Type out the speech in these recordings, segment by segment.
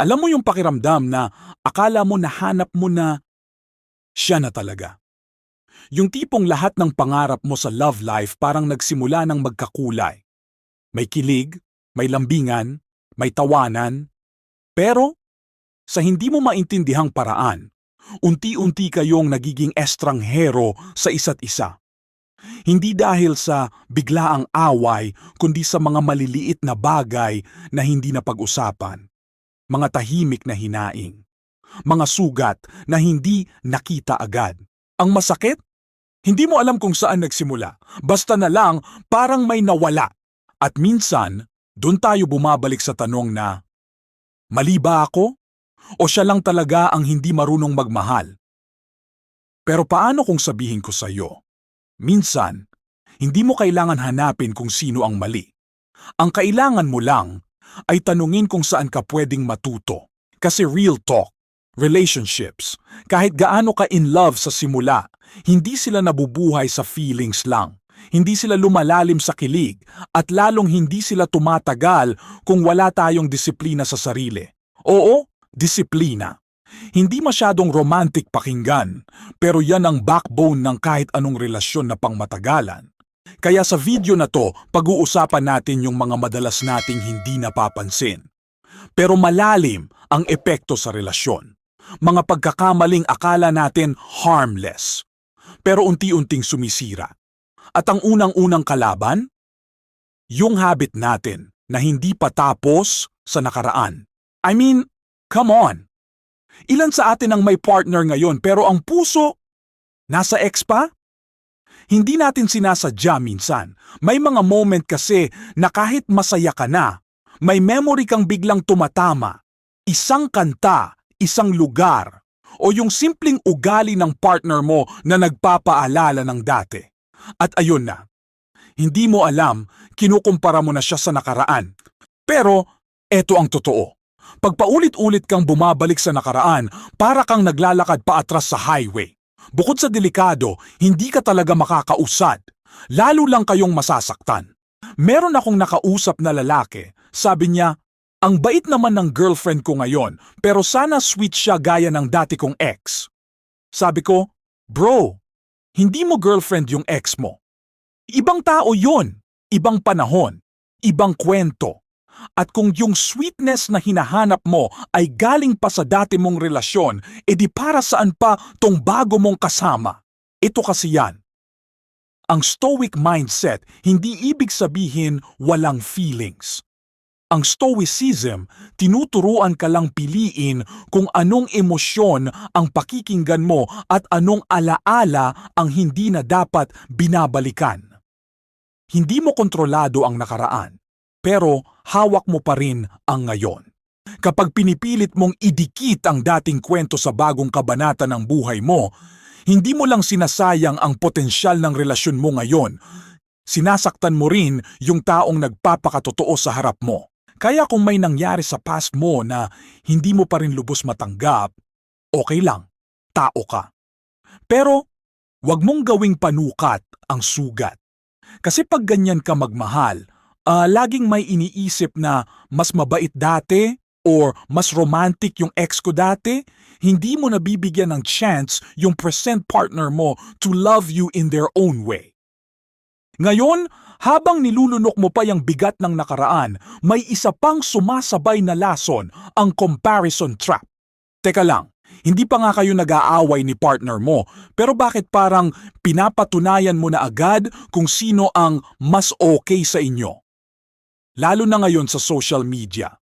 Alam mo yung pakiramdam na akala mo nahanap mo na siya na talaga. Yung tipong lahat ng pangarap mo sa love life parang nagsimula ng magkakulay. May kilig, may lambingan, may tawanan. Pero, sa hindi mo maintindihang paraan, unti-unti kayong nagiging estranghero sa isa't isa. Hindi dahil sa biglaang away, kundi sa mga maliliit na bagay na hindi na pag-usapan. Mga tahimik na hinaing. Mga sugat na hindi nakita agad. Ang masakit? Hindi mo alam kung saan nagsimula. Basta na lang parang may nawala. At minsan, doon tayo bumabalik sa tanong na, Mali ba ako? O siya lang talaga ang hindi marunong magmahal? Pero paano kung sabihin ko sa iyo? Minsan, hindi mo kailangan hanapin kung sino ang mali. Ang kailangan mo lang ay tanungin kung saan ka pwedeng matuto. Kasi real talk, relationships, kahit gaano ka in love sa simula, hindi sila nabubuhay sa feelings lang. Hindi sila lumalalim sa kilig at lalong hindi sila tumatagal kung wala tayong disiplina sa sarili. Oo, disiplina. Hindi masyadong romantic pakinggan, pero yan ang backbone ng kahit anong relasyon na pangmatagalan. Kaya sa video na to, pag-uusapan natin yung mga madalas nating hindi napapansin. Pero malalim ang epekto sa relasyon. Mga pagkakamaling akala natin harmless. Pero unti-unting sumisira. At ang unang-unang kalaban? Yung habit natin na hindi pa tapos sa nakaraan. I mean, come on! Ilan sa atin ang may partner ngayon pero ang puso nasa ex pa? Hindi natin sinasadya minsan. May mga moment kasi na kahit masaya ka na, may memory kang biglang tumatama. Isang kanta, isang lugar, o yung simpleng ugali ng partner mo na nagpapaalala ng dati. At ayun na. Hindi mo alam, kinukumpara mo na siya sa nakaraan. Pero, eto ang totoo. Pag paulit-ulit kang bumabalik sa nakaraan, para kang naglalakad paatras sa highway. Bukod sa delikado, hindi ka talaga makakausad. Lalo lang kayong masasaktan. Meron akong nakausap na lalaki, sabi niya, ang bait naman ng girlfriend ko ngayon, pero sana sweet siya gaya ng dati kong ex. Sabi ko, bro, hindi mo girlfriend yung ex mo. Ibang tao yon, ibang panahon, ibang kwento. At kung yung sweetness na hinahanap mo ay galing pa sa dati mong relasyon, edi para saan pa tong bago mong kasama? Ito kasi yan. Ang stoic mindset, hindi ibig sabihin walang feelings. Ang stoicism, tinuturuan ka lang piliin kung anong emosyon ang pakikinggan mo at anong alaala ang hindi na dapat binabalikan. Hindi mo kontrolado ang nakaraan, pero hawak mo pa rin ang ngayon. Kapag pinipilit mong idikit ang dating kwento sa bagong kabanata ng buhay mo, hindi mo lang sinasayang ang potensyal ng relasyon mo ngayon, sinasaktan mo rin yung taong nagpapakatotoo sa harap mo. Kaya kung may nangyari sa past mo na hindi mo pa rin lubos matanggap, okay lang, tao ka. Pero wag mong gawing panukat ang sugat. Kasi pag ganyan ka magmahal, ah, laging may iniisip na mas mabait dati or mas romantic yung ex ko dati, hindi mo nabibigyan ng chance yung present partner mo to love you in their own way. Ngayon, habang nilulunok mo pa yung bigat ng nakaraan, may isa pang sumasabay na lason, ang comparison trap. Teka lang, hindi pa nga kayo nag-aaway ni partner mo, pero bakit parang pinapatunayan mo na agad kung sino ang mas okay sa inyo? Lalo na ngayon sa social media,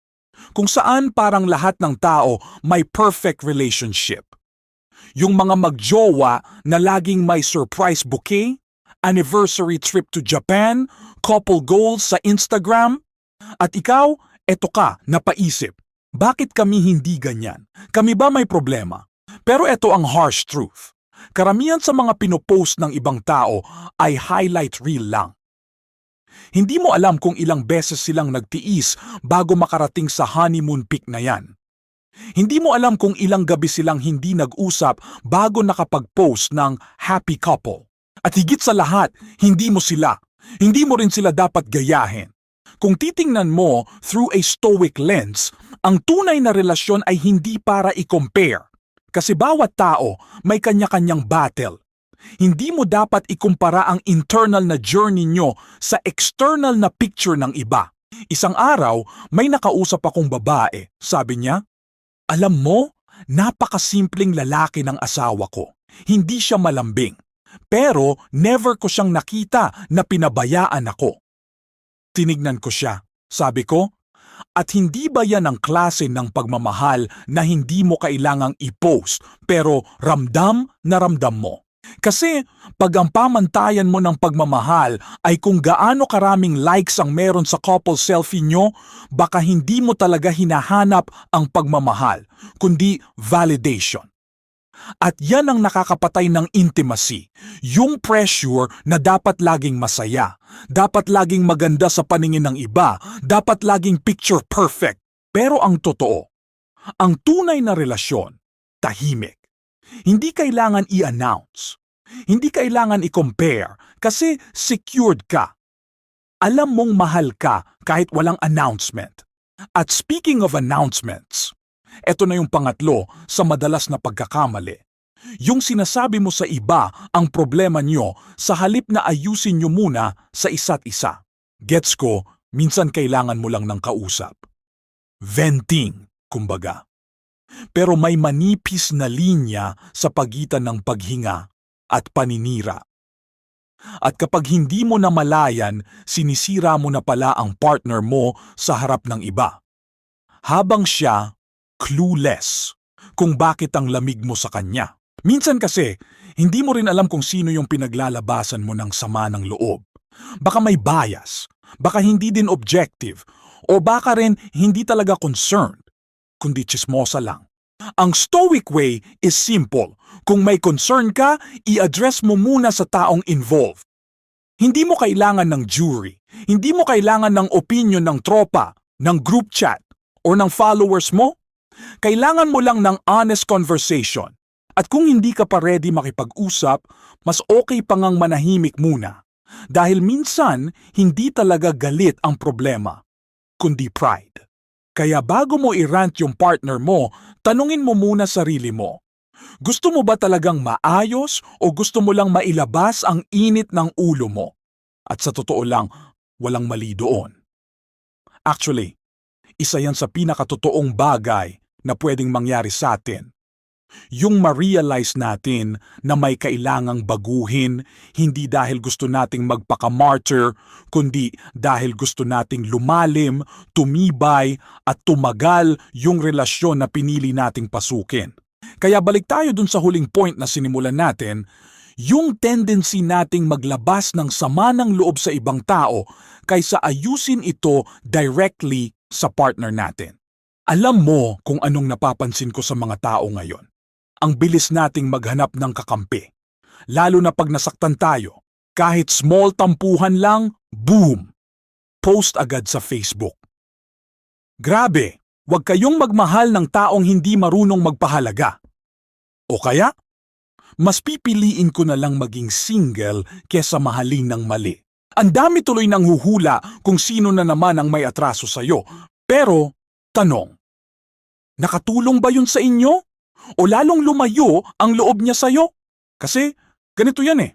kung saan parang lahat ng tao may perfect relationship. Yung mga magjowa na laging may surprise bouquet, anniversary trip to Japan, couple goals sa Instagram, at ikaw, eto ka, napaisip. Bakit kami hindi ganyan? Kami ba may problema? Pero eto ang harsh truth. Karamihan sa mga pinopost ng ibang tao ay highlight reel lang. Hindi mo alam kung ilang beses silang nagtiis bago makarating sa honeymoon peak na yan. Hindi mo alam kung ilang gabi silang hindi nag-usap bago nakapag-post ng happy couple. At higit sa lahat, hindi mo sila. Hindi mo rin sila dapat gayahin. Kung titingnan mo through a stoic lens, ang tunay na relasyon ay hindi para i-compare. Kasi bawat tao may kanya-kanyang battle. Hindi mo dapat ikumpara ang internal na journey nyo sa external na picture ng iba. Isang araw, may nakausap akong babae. Sabi niya, Alam mo, napakasimpleng lalaki ng asawa ko. Hindi siya malambing. Pero never ko siyang nakita na pinabayaan ako. Tinignan ko siya. Sabi ko, at hindi ba yan ang klase ng pagmamahal na hindi mo kailangang i-post pero ramdam na ramdam mo? Kasi pag ang pamantayan mo ng pagmamahal ay kung gaano karaming likes ang meron sa couple selfie nyo, baka hindi mo talaga hinahanap ang pagmamahal, kundi validation. At yan ang nakakapatay ng intimacy, yung pressure na dapat laging masaya, dapat laging maganda sa paningin ng iba, dapat laging picture perfect. Pero ang totoo, ang tunay na relasyon, tahimik. Hindi kailangan i-announce. Hindi kailangan i-compare kasi secured ka. Alam mong mahal ka kahit walang announcement. At speaking of announcements, eto na yung pangatlo sa madalas na pagkakamali. Yung sinasabi mo sa iba ang problema nyo sa halip na ayusin nyo muna sa isa't isa. Gets ko, minsan kailangan mo lang ng kausap. Venting, kumbaga. Pero may manipis na linya sa pagitan ng paghinga at paninira. At kapag hindi mo namalayan, sinisira mo na pala ang partner mo sa harap ng iba. Habang siya, clueless kung bakit ang lamig mo sa kanya. Minsan kasi, hindi mo rin alam kung sino yung pinaglalabasan mo ng sama ng loob. Baka may bias, baka hindi din objective, o baka rin hindi talaga concerned, kundi chismosa lang. Ang stoic way is simple. Kung may concern ka, i-address mo muna sa taong involved. Hindi mo kailangan ng jury. Hindi mo kailangan ng opinion ng tropa, ng group chat, or ng followers mo. Kailangan mo lang ng honest conversation. At kung hindi ka pa ready makipag-usap, mas okay pa ngang manahimik muna. Dahil minsan, hindi talaga galit ang problema, kundi pride. Kaya bago mo i-rant yung partner mo, tanungin mo muna sarili mo. Gusto mo ba talagang maayos o gusto mo lang mailabas ang init ng ulo mo? At sa totoo lang, walang mali doon. Actually, isa yan sa pinakatotoong bagay na pwedeng mangyari sa atin. Yung ma-realize natin na may kailangang baguhin, hindi dahil gusto nating magpaka-martyr, kundi dahil gusto nating lumalim, tumibay, at tumagal yung relasyon na pinili nating pasukin. Kaya balik tayo dun sa huling point na sinimulan natin, yung tendency nating maglabas ng sama ng loob sa ibang tao kaysa ayusin ito directly sa partner natin. Alam mo kung anong napapansin ko sa mga tao ngayon. Ang bilis nating maghanap ng kakampi. Lalo na pag nasaktan tayo. Kahit small tampuhan lang, boom! Post agad sa Facebook. Grabe, huwag kayong magmahal ng taong hindi marunong magpahalaga. O kaya, mas pipiliin ko na lang maging single kesa mahalin ng mali. Ang dami tuloy ng huhula kung sino na naman ang may atraso sa'yo. Pero, tanong, nakatulong ba yun sa inyo? O lalong lumayo ang loob niya sa'yo? Kasi, ganito yan eh.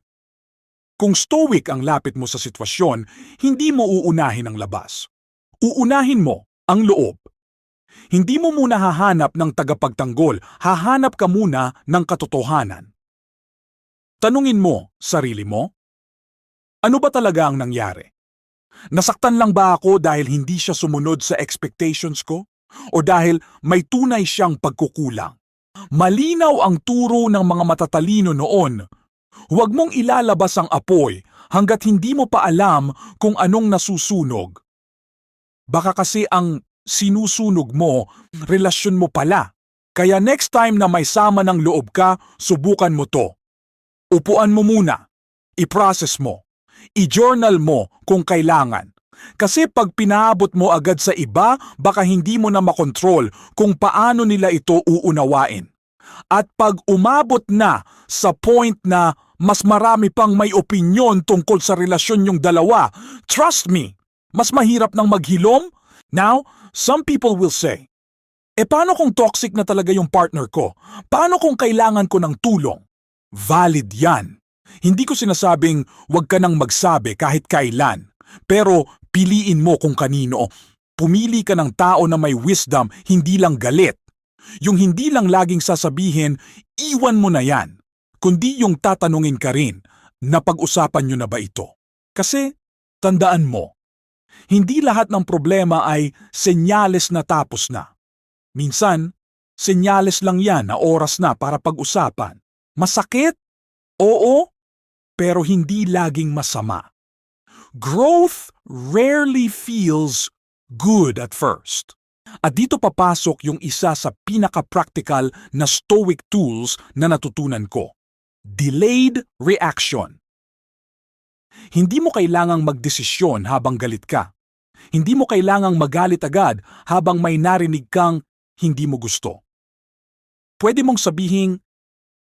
Kung stoic ang lapit mo sa sitwasyon, hindi mo uunahin ang labas. Uunahin mo ang loob. Hindi mo muna hahanap ng tagapagtanggol, hahanap ka muna ng katotohanan. Tanungin mo sarili mo, ano ba talaga ang nangyari? Nasaktan lang ba ako dahil hindi siya sumunod sa expectations ko? O dahil may tunay siyang pagkukulang? Malinaw ang turo ng mga matatalino noon. Huwag mong ilalabas ang apoy hanggat hindi mo pa alam kung anong nasusunog. Baka kasi ang sinusunog mo, relasyon mo pala. Kaya next time na may sama ng loob ka, subukan mo to. Upuan mo muna. I-process mo. I-journal mo kung kailangan. Kasi pag pinaabot mo agad sa iba, baka hindi mo na makontrol kung paano nila ito uunawain. At pag umabot na sa point na mas marami pang may opinyon tungkol sa relasyon yung dalawa, trust me, Mas mahirap ng maghilom? Now, some people will say, E paano kung toxic na talaga yung partner ko? Paano kung kailangan ko ng tulong? Valid yan. Hindi ko sinasabing huwag ka nang magsabi kahit kailan. Pero piliin mo kung kanino. Pumili ka ng tao na may wisdom, hindi lang galit. Yung hindi lang laging sasabihin, iwan mo na yan. Kundi yung tatanungin ka rin, napag-usapan nyo na ba ito? Kasi, tandaan mo, hindi lahat ng problema ay senyales na tapos na. Minsan, senyales lang yan na oras na para pag-usapan. Masakit? Oo, pero hindi laging masama. Growth rarely feels good at first. At dito papasok yung isa sa pinaka-practical na stoic tools na natutunan ko. Delayed reaction. Hindi mo kailangang magdesisyon habang galit ka. Hindi mo kailangang magalit agad habang may narinig kang hindi mo gusto. Pwede mong sabihin,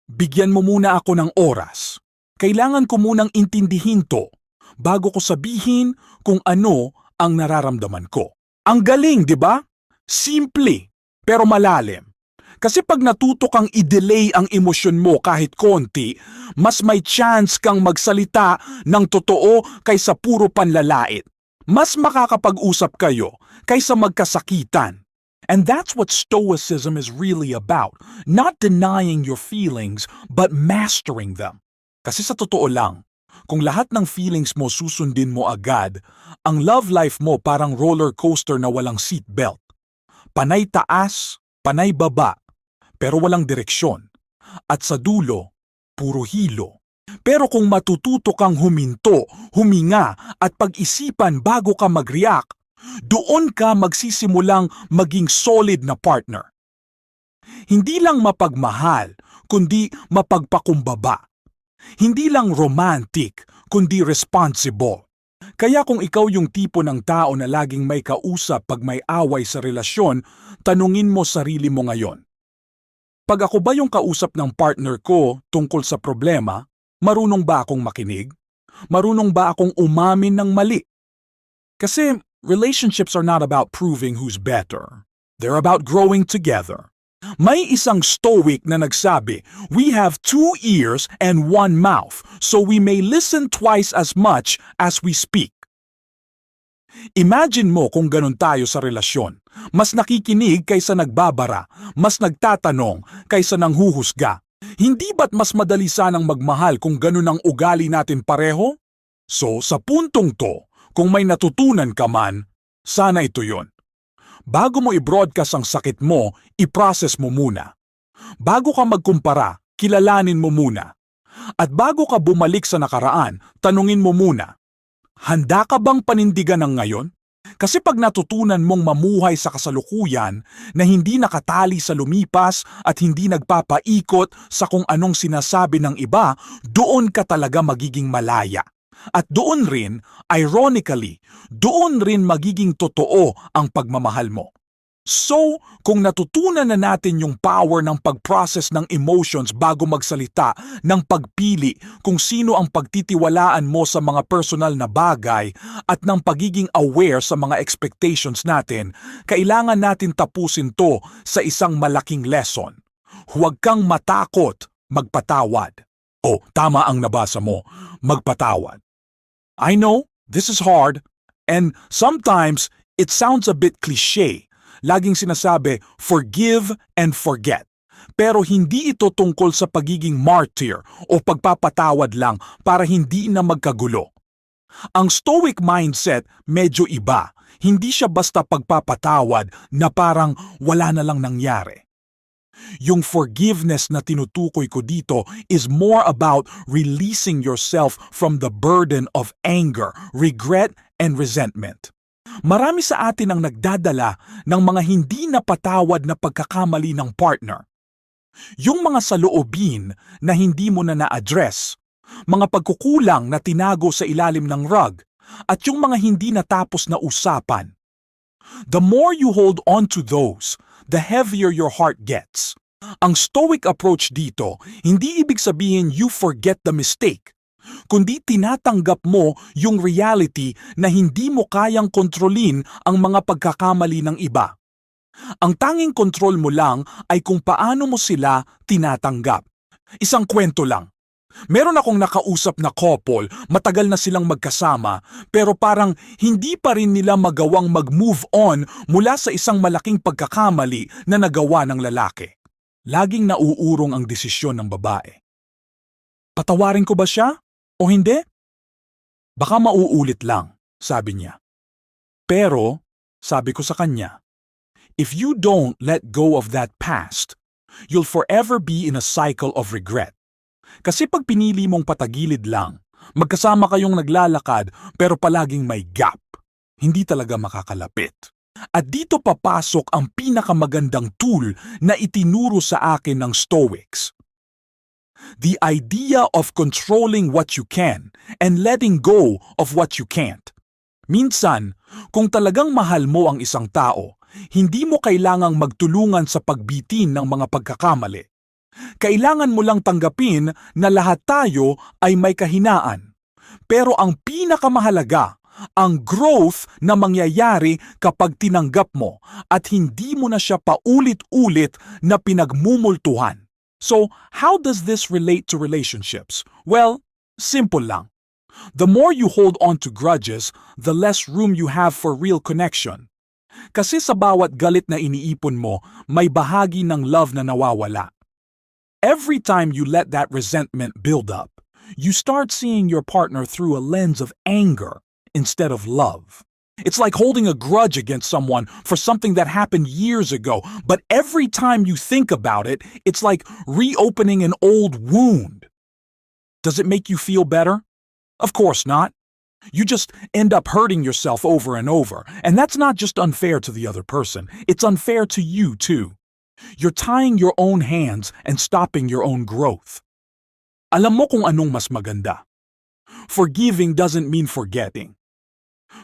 bigyan mo muna ako ng oras. Kailangan ko munang intindihin to bago ko sabihin kung ano ang nararamdaman ko. Ang galing, di ba? Simple, pero malalim. Kasi pag natuto kang i-delay ang emosyon mo kahit konti, mas may chance kang magsalita ng totoo kaysa puro panlalait. Mas makakapag-usap kayo kaysa magkasakitan. And that's what Stoicism is really about. Not denying your feelings, but mastering them. Kasi sa totoo lang, kung lahat ng feelings mo susundin mo agad, ang love life mo parang roller coaster na walang seatbelt. Panay taas, panay baba, pero walang direksyon. At sa dulo, puro hilo. Pero kung matututo kang huminto, huminga at pag-isipan bago ka mag-react, doon ka magsisimulang maging solid na partner. Hindi lang mapagmahal, kundi mapagpakumbaba. Hindi lang romantic, kundi responsible. Kaya kung ikaw yung tipo ng tao na laging may kausap pag may away sa relasyon, tanungin mo sarili mo ngayon. Pag ako ba yung kausap ng partner ko tungkol sa problema, marunong ba akong makinig? Marunong ba akong umamin ng mali? Kasi relationships are not about proving who's better. They're about growing together. May isang stoic na nagsabi, We have two ears and one mouth, so we may listen twice as much as we speak. Imagine mo kung ganun tayo sa relasyon. Mas nakikinig kaysa nagbabara, mas nagtatanong kaysa nanghuhusga. Hindi ba't mas madali sanang magmahal kung ganun ang ugali natin pareho? So, sa puntong to, kung may natutunan ka man, sana ito yon. Bago mo i-broadcast ang sakit mo, i-process mo muna. Bago ka magkumpara, kilalanin mo muna. At bago ka bumalik sa nakaraan, tanungin mo muna, handa ka bang panindigan ng ngayon? Kasi pag natutunan mong mamuhay sa kasalukuyan na hindi nakatali sa lumipas at hindi nagpapaikot sa kung anong sinasabi ng iba, doon ka talaga magiging malaya. At doon rin, ironically, doon rin magiging totoo ang pagmamahal mo. So, kung natutunan na natin yung power ng pag-process ng emotions bago magsalita, ng pagpili kung sino ang pagtitiwalaan mo sa mga personal na bagay at ng pagiging aware sa mga expectations natin, kailangan natin tapusin to sa isang malaking lesson. Huwag kang matakot magpatawad. O, tama ang nabasa mo, magpatawad. I know, this is hard, and sometimes it sounds a bit cliche. Laging sinasabi, forgive and forget. Pero hindi ito tungkol sa pagiging martyr o pagpapatawad lang para hindi na magkagulo. Ang stoic mindset medyo iba. Hindi siya basta pagpapatawad na parang wala na lang nangyari. Yung forgiveness na tinutukoy ko dito is more about releasing yourself from the burden of anger, regret, and resentment. Marami sa atin ang nagdadala ng mga hindi napatawad na pagkakamali ng partner. Yung mga saloobin na hindi mo na na-address, mga pagkukulang na tinago sa ilalim ng rug, at yung mga hindi natapos na usapan. The more you hold on to those, the heavier your heart gets. Ang stoic approach dito, hindi ibig sabihin you forget the mistake. kundi tinatanggap mo yung reality na hindi mo kayang kontrolin ang mga pagkakamali ng iba. Ang tanging kontrol mo lang ay kung paano mo sila tinatanggap. Isang kwento lang. Meron akong nakausap na couple, matagal na silang magkasama, pero parang hindi pa rin nila magawang mag-move on mula sa isang malaking pagkakamali na nagawa ng lalaki. Laging nauurong ang desisyon ng babae. Patawarin ko ba siya o hindi? Baka mauulit lang, sabi niya. Pero, sabi ko sa kanya, if you don't let go of that past, you'll forever be in a cycle of regret. Kasi pag pinili mong patagilid lang, magkasama kayong naglalakad pero palaging may gap, hindi talaga makakalapit. At dito papasok ang pinakamagandang tool na itinuro sa akin ng Stoics. The idea of controlling what you can and letting go of what you can't. Minsan, kung talagang mahal mo ang isang tao, hindi mo kailangang magtulungan sa pagbitin ng mga pagkakamali. Kailangan mo lang tanggapin na lahat tayo ay may kahinaan. Pero ang pinakamahalaga, ang growth na mangyayari kapag tinanggap mo at hindi mo na siya paulit-ulit na pinagmumultuhan. So, how does this relate to relationships? Well, simple lang. The more you hold on to grudges, the less room you have for real connection. Kasi sa bawat galit na iniipon mo, may bahagi ng love na nawawala. Every time you let that resentment build up, you start seeing your partner through a lens of anger instead of love. It's like holding a grudge against someone for something that happened years ago, but every time you think about it, it's like reopening an old wound. Does it make you feel better? Of course not. You just end up hurting yourself over and over, and that's not just unfair to the other person, it's unfair to you too. You're tying your own hands and stopping your own growth. Alam mo kung anong mas maganda. Forgiving doesn't mean forgetting.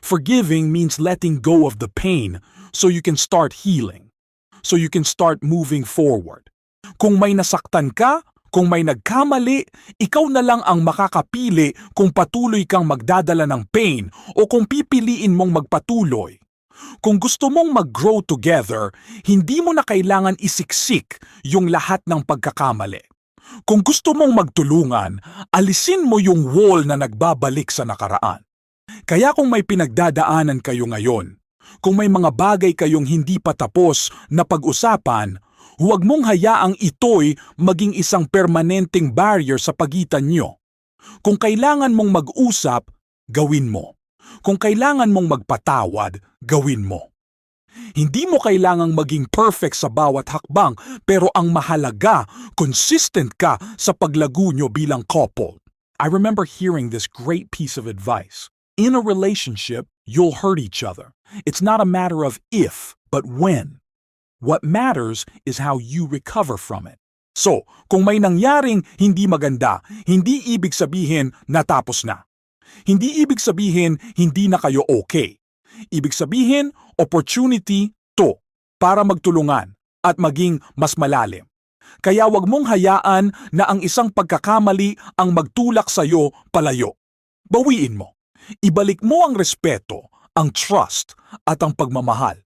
Forgiving means letting go of the pain so you can start healing. So you can start moving forward. Kung may nasaktan ka, kung may nagkamali, ikaw na lang ang makakapili kung patuloy kang magdadala ng pain o kung pipiliin mong magpatuloy. Kung gusto mong mag-grow together, hindi mo na kailangan isiksik yung lahat ng pagkakamali. Kung gusto mong magtulungan, alisin mo yung wall na nagbabalik sa nakaraan. Kaya kung may pinagdadaanan kayo ngayon, kung may mga bagay kayong hindi pa tapos na pag-usapan, huwag mong hayaang ito'y maging isang permanenteng barrier sa pagitan nyo. Kung kailangan mong mag-usap, gawin mo. Kung kailangan mong magpatawad, gawin mo. Hindi mo kailangang maging perfect sa bawat hakbang, pero ang mahalaga, consistent ka sa paglago nyo bilang couple. I remember hearing this great piece of advice. In a relationship, you'll hurt each other. It's not a matter of if, but when. What matters is how you recover from it. So, kung may nangyaring hindi maganda, hindi ibig sabihin natapos na. Hindi ibig sabihin hindi na kayo okay. Ibig sabihin, opportunity to para magtulungan at maging mas malalim. Kaya wag mong hayaan na ang isang pagkakamali ang magtulak sa iyo palayo. Bawiin mo. Ibalik mo ang respeto, ang trust, at ang pagmamahal.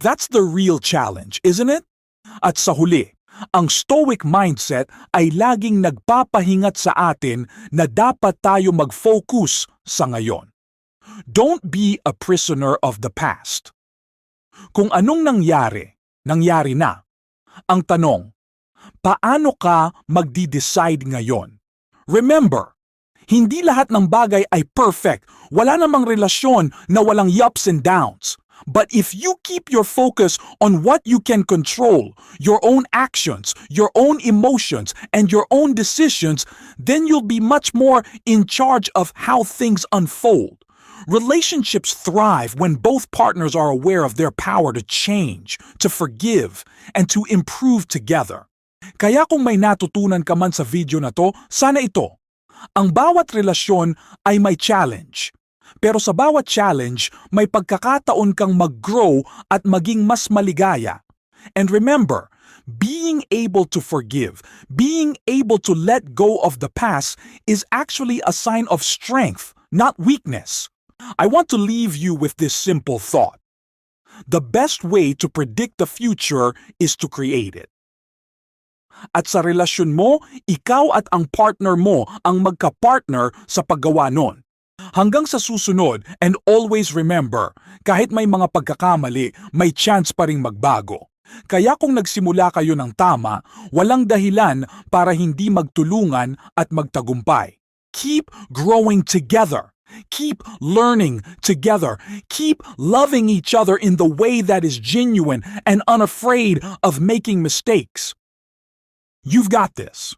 That's the real challenge, isn't it? At sa huli, ang stoic mindset ay laging nagpapahingat sa atin na dapat tayo mag-focus sa ngayon. Don't be a prisoner of the past. Kung anong nangyari, nangyari na. Ang tanong, paano ka magdi-decide ngayon? Remember, hindi lahat ng bagay ay perfect. Wala namang relasyon na walang ups and downs. But if you keep your focus on what you can control, your own actions, your own emotions, and your own decisions, then you'll be much more in charge of how things unfold. Relationships thrive when both partners are aware of their power to change, to forgive, and to improve together. Kaya kung may natutunan ka man sa video na to, sana ito. Ang bawat relasyon ay may challenge. Pero sa bawat challenge, may pagkakataon kang mag-grow at maging mas maligaya. And remember, being able to forgive, being able to let go of the past is actually a sign of strength, not weakness. I want to leave you with this simple thought. The best way to predict the future is to create it. At sa relasyon mo, ikaw at ang partner mo ang magka-partner sa paggawa nun. Hanggang sa susunod, and always remember, kahit may mga pagkakamali, may chance pa ring magbago. Kaya kung nagsimula kayo ng tama, walang dahilan para hindi magtulungan at magtagumpay. Keep growing together. Keep learning together. Keep loving each other in the way that is genuine and unafraid of making mistakes. You've got this.